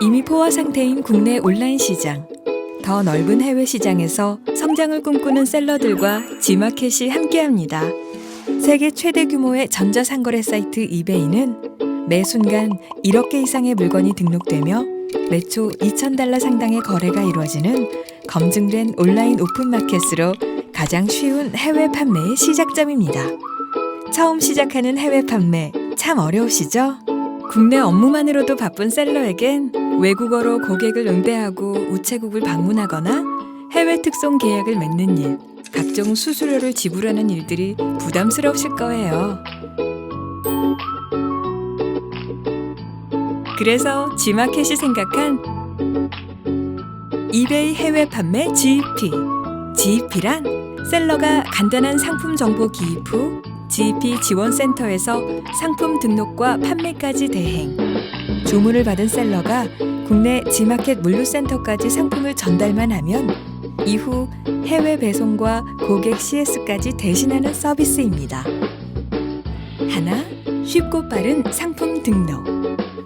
이미 포화 상태인 국내 온라인 시장. 더 넓은 해외 시장에서 성장을 꿈꾸는 셀러들과 지마켓이 함께합니다. 세계 최대 규모의 전자상거래 사이트 이베이는 매 순간 1억 개 이상의 물건이 등록되며 매초 2,000달러 상당의 거래가 이루어지는 검증된 온라인 오픈마켓으로 가장 쉬운 해외 판매의 시작점입니다. 처음 시작하는 해외 판매 참 어려우시죠? 국내 업무만으로도 바쁜 셀러에겐 외국어로 고객을 응대하고 우체국을 방문하거나 해외 특송 계약을 맺는 일, 각종 수수료를 지불하는 일들이 부담스러우실 거예요. 그래서 지마켓이 생각한 이베이 해외 판매 GEP. GEP란 셀러가 간단한 상품 정보 기입 후 GEP 지원센터에서 상품 등록과 판매까지 대행. 주문을 받은 셀러가 국내 지마켓 물류센터까지 상품을 전달만 하면 이후 해외 배송과 고객 CS까지 대신하는 서비스입니다. 하나, 쉽고 빠른 상품 등록.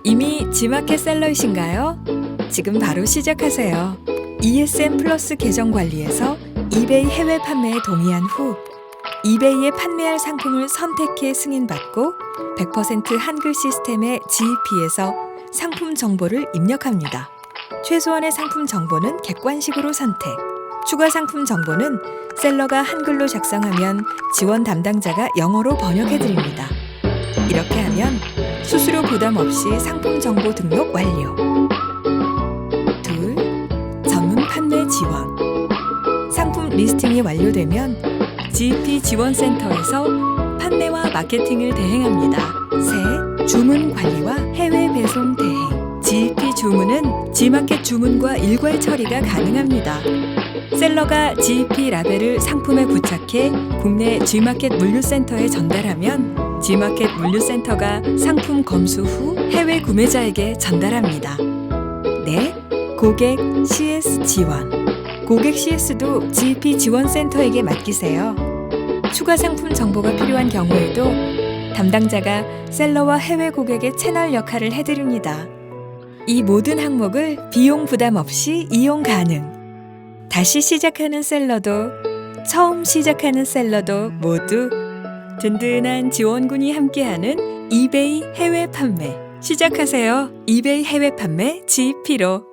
이미 지마켓 셀러이신가요? 지금 바로 시작하세요. ESM 플러스 계정 관리에서 이베이 해외 판매에 동의한 후 이베이에 판매할 상품을 선택해 승인받고 100% 한글 시스템의 GEP에서 상품 정보를 입력합니다. 최소한의 상품 정보는 객관식으로 선택. 추가 상품 정보는 셀러가 한글로 작성하면 지원 담당자가 영어로 번역해 드립니다. 이렇게 하면 수수료 부담 없이 상품 정보 등록 완료. 둘, 전문 판매 지원. 상품 리스팅이 완료되면 GP 지원센터에서 판매와 마케팅을 대행합니다. 셋, 주문 관리와 해외 배송 주문은 G마켓 주문과 일괄 처리가 가능합니다. 셀러가 GP 라벨을 상품에 부착해 국내 G마켓 물류센터에 전달하면 G마켓 물류센터가 상품 검수 후 해외 구매자에게 전달합니다. 넷, 고객 CS 지원. 고객 CS도 GP 지원센터에게 맡기세요. 추가 상품 정보가 필요한 경우에도 담당자가 셀러와 해외 고객의 채널 역할을 해드립니다. 이 모든 항목을 비용 부담 없이 이용 가능. 다시 시작하는 셀러도 처음 시작하는 셀러도 모두 든든한 지원군이 함께하는 이베이 해외 판매 시작하세요. 이베이 해외 판매 GP로